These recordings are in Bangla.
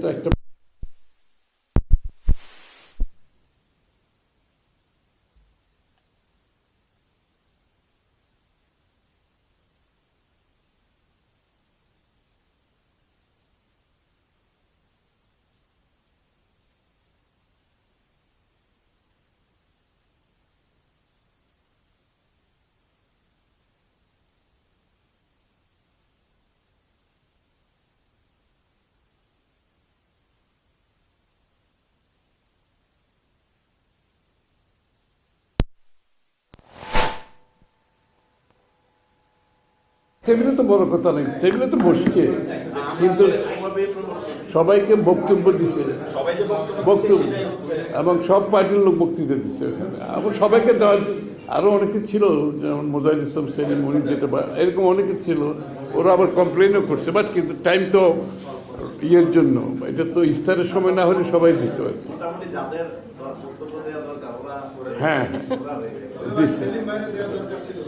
তো টেবিলে তো বড় কথা নেই, টেবিলে তো বসছে। কিন্তু সবাইকে বক্তব্য দিছে। বক্তব্য। এবং সব পার্টির লোক বক্তৃতা দিচ্ছে আবার সবাইকে দেওয়া আরও অনেকে ছিল, যেমন মোজাহিদ ইসলাম, সেলিম, মনির বা- এরকম অনেকে ছিল। ওরা আবার কমপ্লেনও করছে, বাট কিন্তু টাইম তো ইয়ের জন্য। এটা তো ইফতারের সময় না হলে সবাই দিত হ্যাঁ হয়ে। গেছে। দিচ্ছে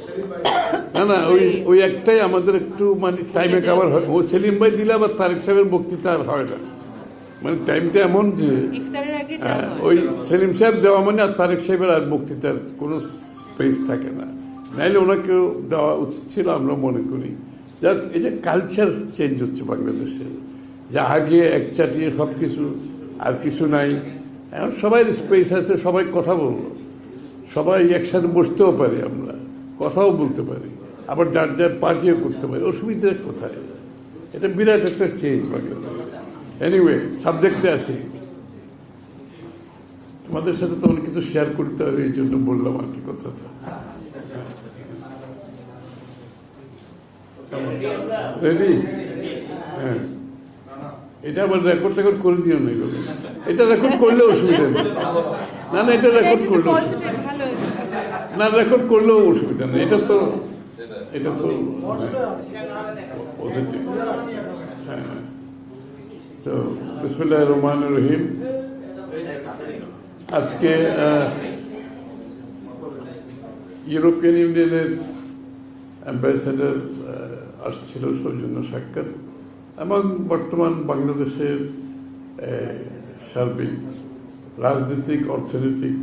না না ওই ওই একটাই আমাদের একটু মানে টাইমে কাভার হয়। ও সেলিম ভাই দিলে আবার তারেক সাহেবের বক্তৃতা আর হয় না। মানে টাইমটা এমন যে হ্যাঁ, ওই সেলিম সাহেব দেওয়া মানে আর তারেক সাহেবের আর বক্তৃতার কোনো স্পেস থাকে না। নাইলে ওনাকেও দেওয়া উচিত ছিল আমরা মনে করি। যাক এই যে কালচার চেঞ্জ হচ্ছে বাংলাদেশে। যা আগে এক চাটিয়ে সব কিছু আর কিছু নাই। এখন সবাই স্পেস আছে সবাই কথা বলব সবাই একসাথে বসতেও পারি আমরা। কথাও বলতে পারি আবার যার যার পার্টিও করতে পারি অসুবিধা কোথায়? এটা বিরাট একটা চেঞ্জ বাংলাদেশে এনিওয়ে সাবজেক্টে আসি। তোমাদের সাথে তো অনেক কিছু শেয়ার করতে হবে এই জন্য বললাম আর কি কথাটা। রেডি হ্যাঁ। এটা আবার রেকর্ড টেকর্ড করে দিও না এগুলো। এটা রেকর্ড করলে অসুবিধা নেই। না না এটা রেকর্ড এটা না রেকর্ড করলেও অসুবিধা নেই। এটা তো এটা তো পজিটিভ হ্যাঁ তো বিসমুল্লাহ রহমান রহিম। আজকে ইউরোপিয়ান ইউনিয়নের অ্যাম্বাসেডার আসছিল সৌজন্য সাক্ষাৎ। এবং বর্তমান বাংলাদেশের সার্বিক, রাজনৈতিক, অর্থনৈতিক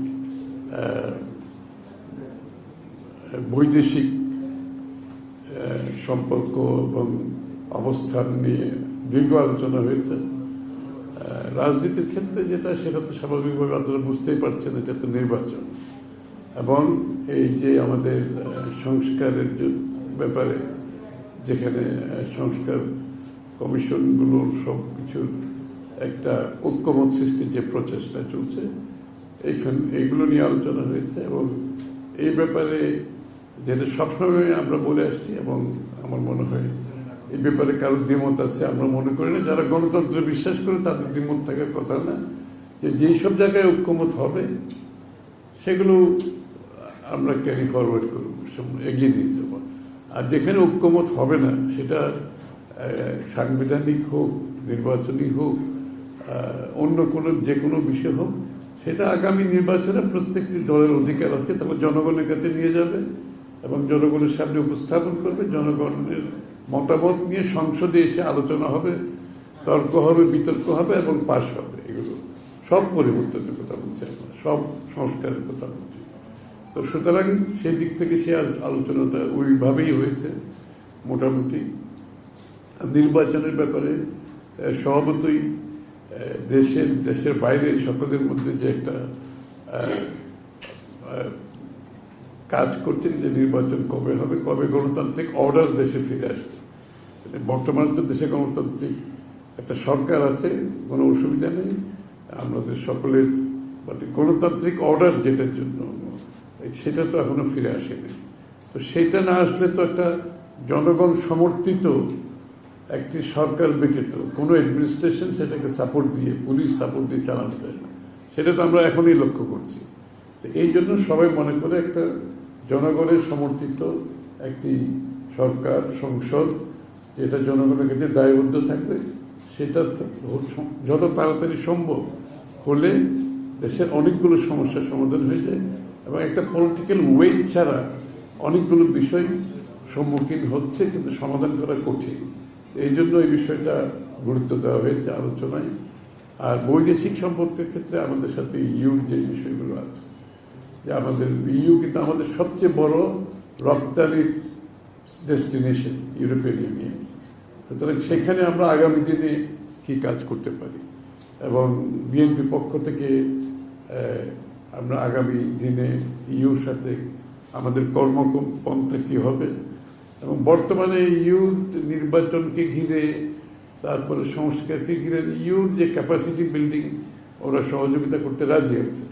বৈদেশিক সম্পর্ক এবং অবস্থান নিয়ে দীর্ঘ আলোচনা হয়েছে। রাজনীতির ক্ষেত্রে যেটা, সেটা তো স্বাভাবিকভাবে আপনারা বুঝতেই পারছেন, এটা তো নির্বাচন। এবং এই যে আমাদের সংস্কারের ব্যাপারে, যেখানে সংস্কার কমিশনগুলোর সব কিছুর একটা ঐক্যমত সৃষ্টির যে প্রচেষ্টা চলছে, এইখানে, এইগুলো নিয়ে আলোচনা হয়েছে এবং এই ব্যাপারে যেটা সবসময় আমরা বলে আসছি এবং আমার মনে হয় এই ব্যাপারে কারোর দ্বিমত আছে, আমরা মনে করি না। যারা গণতন্ত্রে বিশ্বাস করে তাদের দ্বিমত থাকার কথা না। যে যেই সব জায়গায় ঐক্যমত হবে, সেগুলো আমরা ক্যারি ফরওয়ার্ড করব এগিয়ে নিয়ে যাব। আর যেখানে ঐক্যমত হবে না, সেটা সাংবিধানিক হোক, নির্বাচনী হোক অন্য কোনো, যে কোনো বিষয় হোক, সেটা আগামী নির্বাচনে প্রত্যেকটি দলের অধিকার আছে, তাহলে জনগণের কাছে নিয়ে যাবে। এবং জনগণের সামনে উপস্থাপন করবে, জনগণের মতামত নিয়ে সংসদে এসে আলোচনা হবে, তর্ক হবে, বিতর্ক হবে এবং পাশ হবে। এগুলো সব পরিবর্তনের কথা বলছি আমরা, সব সংস্কারের কথা বলছি। তো সুতরাং সেই দিক থেকে সে আল- আলোচনাটা ওইভাবেই হয়েছে। মোটামুটি নির্বাচনের ব্যাপারে স্বভাবতই দেশের দেশের বাইরে, সকলের মধ্যে যে একটা কাজ করছেন যে নির্বাচন কবে হবে, কবে গণতান্ত্রিক অর্ডার দেশে ফিরে মানে বর্তমানে তো দেশে গণতান্ত্রিক একটা সরকার আছে, কোনো অসুবিধা নেই। আমাদের সকলের মানে গণতান্ত্রিক অর্ডার যেটার জন্য, সেটা তো এখনও ফিরে আসেনি। তো সেটা না আসলে তো একটা জনগণ সমর্থিত একটি সরকার ব্যতীত কোনো অ্যাডমিনিস্ট্রেশন সেটাকে সাপোর্ট দিয়ে পুলিশ সাপোর্ট দিয়ে চালানো যায় না। সেটা তো আমরা এখনই লক্ষ্য করছি। তো এই জন্য সবাই মনে করে একটা জনগণের সমর্থিত একটি সরকার, সংসদ, যেটা জনগণের কাছে দায়বদ্ধ থাকবে, সেটা যত তাড়াতাড়ি সম্ভব হলে দেশের অনেকগুলো সমস্যার সমাধান হয়ে যায় এবং একটা পলিটিক্যাল ওয়েট ছাড়া অনেকগুলো বিষয় সম্মুখীন হচ্ছে, কিন্তু সমাধান করা কঠিন। এই জন্য এই বিষয়টা গুরুত্ব দেওয়া হয়েছে আলোচনায়। আর বৈদেশিক সম্পর্কের ক্ষেত্রে আমাদের সাথে ইউর যে বিষয়গুলো আছে। যে আমাদের ইউ কিন্তু আমাদের সবচেয়ে বড় রপ্তানির ডেস্টিনেশন ইউরোপিয়ান ইউনিয়ন। সুতরাং সেখানে আমরা আগামী দিনে কি কাজ করতে পারি? এবং বিএনপি পক্ষ থেকে আমরা আগামী দিনে ইউর সাথে আমাদের কর্মপন্থা কি হবে? এবং বর্তমানে ইউর নির্বাচনকে ঘিরে, তারপরে সংস্কারকে ঘিরে ইউর যে ক্যাপাসিটি বিল্ডিং ওরা সহযোগিতা করতে রাজি আছে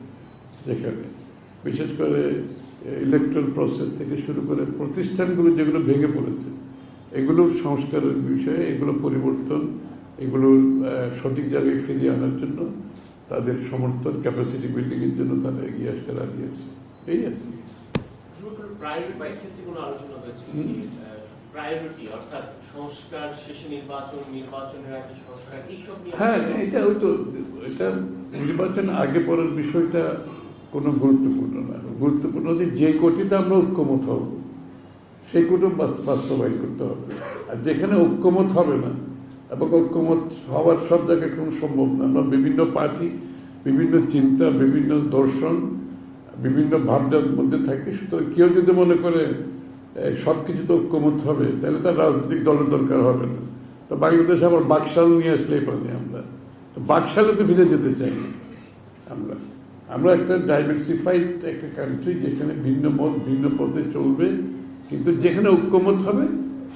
যেখানে বিশেষ করে ইলেকট্রাল প্রসেস থেকে শুরু করে প্রতিষ্ঠানগুলো যেগুলো ভেঙে পড়েছে এগুলোর সংস্কারের বিষয়ে এগুলো পরিবর্তন এগুলোর আহ, সঠিক জায়গায় ফিরিয়ে আনার জন্য তাদের সমর্থন ক্যাপাসিটি বিল্ডিং এর জন্য তারা এগিয়ে আসতে রাজি আছে। এই আর কি। হ্যাঁ এটা ওই তো এটা নির্বাচন আগে পরের বিষয়টা কোনো গুরুত্বপূর্ণ না। গুরুত্বপূর্ণ যে যে কোটিতে আমরা ঐক্যমত হব, সেই কোটি বাস- বাস্তবায়ন করতে হবে। আর যেখানে ঐক্যমত হবে না, এবং ঐক্যমত হওয়ার সব জায়গায় কোনো সম্ভব না। আমরা বিভিন্ন পার্টি, বিভিন্ন চিন্তা, বিভিন্ন দর্শন, বিভিন্ন ভাবনার মধ্যে থাকি। সুতরাং কেউ যদি মনে করে সব কিছুতে ঐক্যমত হবে, তাহলে তার রাজনৈতিক দলের দরকার হবে না। তো বাংলাদেশ আবার বাকশাল নিয়ে আসলেই পারি আমরা। তো বাকশালে তো ফিরে যেতে চাই আমরা। আমরা একটা ডাইভার্সিফাইড একটা কান্ট্রি যেখানে ভিন্ন মত, ভিন্ন পথে চলবে, কিন্তু যেখানে ঐক্যমত হবে,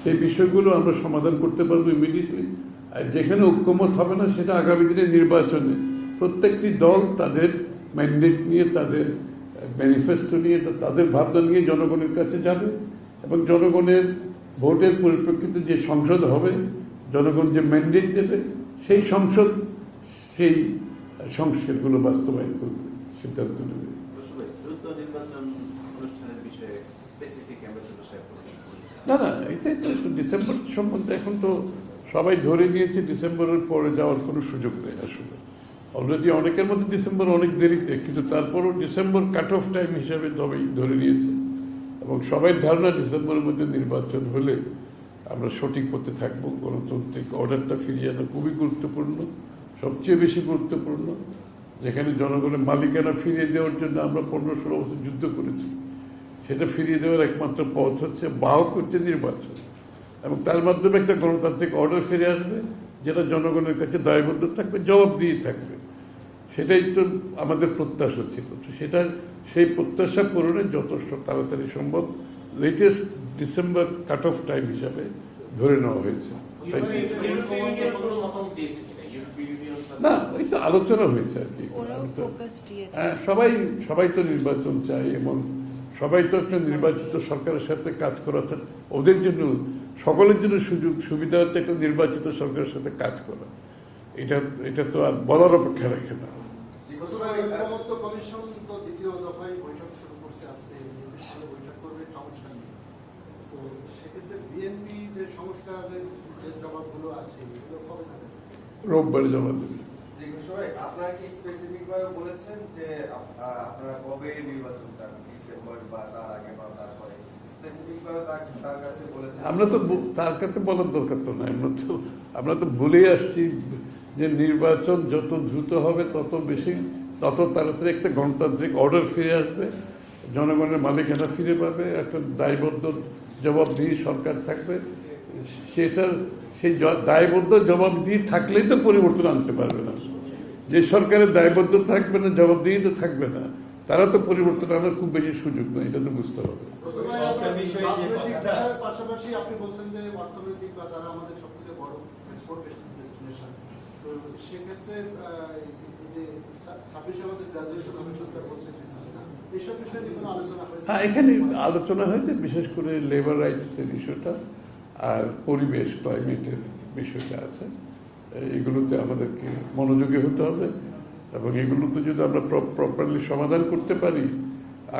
সেই বিষয়গুলো আমরা সমাধান করতে পারব ইমিডিয়েটলি আর যেখানে ঐক্যমত হবে না, সেটা আগামী দিনে নির্বাচনে। প্রত্যেকটি দল তাদের ম্যান্ডেট নিয়ে, তাদের ম্যানিফেস্টো নিয়ে, তাদের ভাবনা নিয়ে জনগণের কাছে যাবে এবং জনগণের ভোটের পরিপ্রেক্ষিতে যে সংসদ হবে, জনগণ যে ম্যান্ডেট দেবে, সেই সংসদ, সেই সংস্কারগুলো বাস্তবায়ন করবে। সিদ্ধান্ত নেবে। না না এটাই তো ডিসেম্বর সম্বন্ধে এখন তো সবাই ধরে নিয়েছে ডিসেম্বরের পরে যাওয়ার কোনো সুযোগ নেই আসলে। অলরেডি অনেকের মধ্যে ডিসেম্বর অনেক দেরিতে কিন্তু তারপরও ডিসেম্বর কাট অফ টাইম হিসাবে সবাই ধরে নিয়েছে। এবং সবাই ধারণা ডিসেম্বরের মধ্যে নির্বাচন হলে আমরা সঠিক পথে থাকব। গণতান্ত্রিক অর্ডারটা ফিরিয়ে আনা খুবই গুরুত্বপূর্ণ সবচেয়ে বেশি গুরুত্বপূর্ণ। যেখানে জনগণের মালিকানা ফিরিয়ে দেওয়ার জন্য আমরা পনেরো ষোলো বছর যুদ্ধ করেছি সেটা ফিরিয়ে দেওয়ার একমাত্র পথ হচ্ছে বাহক হচ্ছে নির্বাচন এবং তার মাধ্যমে একটা গণতান্ত্রিক অর্ডার ফিরে আসবে যেটা জনগণের কাছে দায়বদ্ধ থাকবে জবাব দিয়ে থাকবে সেটাই তো আমাদের প্রত্যাশা ছিল তো সেটা সেই প্রত্যাশা পূরণে যথেষ্ট তাড়াতাড়ি সম্ভব latest December cut off time হিসাবে ধরে নেওয়া হয়েছে না ওই তো আলোচনা হয়েছে আর কি। হ্যাঁ সবাই সবাই তো নির্বাচন চায় এবং সবাই তো একটা নির্বাচিত সরকারের সাথে কাজ করা। ওদের জন্য সকলের জন্য সুযোগ সুবিধা হচ্ছে একটা নির্বাচিত সরকারের সাথে কাজ করা। এটা এটা তো আর বলার অপেক্ষা রাখে না। সেক্ষেত্রে বিএনপি যে সংস্কারের যে জবাবগুলো আছে এগুলো কবে? রোববার জমা দেবে। আমরা তো তার কাছে বলার দরকার তো নাই। আমরা তো আমরা তো বলেই আসছি যে নির্বাচন যত দ্রুত হবে তত বেশি তত তাড়াতাড়ি একটা গণতান্ত্রিক অর্ডার ফিরে আসবে। জনগণের মালিকানা ফিরে পাবে। একটা দায়বদ্ধ জবাব দিয়ে সরকার থাকবে। সেটার সেই দায়বদ্ধ জবাব দিয়ে থাকলেই তো পরিবর্তন আনতে পারবে না। যে সরকারের দায়বদ্ধ থাকবে না জবাব দিয়ে তো থাকবে না তারা তো পরিবর্তন আনার খুব বেশি সুযোগ নেই এটা তো বুঝতে হবে। সেক্ষেত্রে যে ছাব্বিশে আমাদের গ্রাজুয়েশন বলছে হ্যাঁ এখানে আলোচনা হয়েছে বিশেষ করে লেবার রাইটস এর ইস্যুটা আর পরিবেশ ক্লাইমেটের বিষয়টা আছে। এগুলোতে আমাদেরকে মনোযোগী হতে হবে এবং এগুলোতে যদি আমরা প্রপারলি সমাধান করতে পারি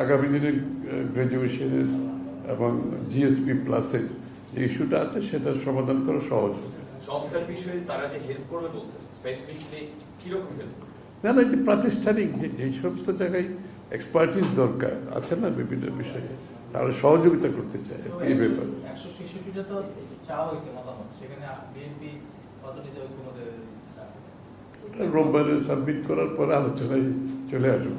আগামী দিনে গ্রাজুয়েশনের এবং জিএসপি প্লাসের যে ইস্যুটা আছে সেটার সমাধান করা সহজ হবে। সংস্কার বিষয়ে তারা যে হেল্প করবে বলছেন স্পেসিফিকলি কীরকম হেল্প না না যে প্রাতিষ্ঠানিক যে যে সমস্ত জায়গায় এক্সপার্টিস দরকার আছে না বিভিন্ন বিষয়ে? তারা সহযোগিতা করতে চায় এই ব্যাপারে। রোববারে সাবমিট করার পরে আলোচনায় চলে আসব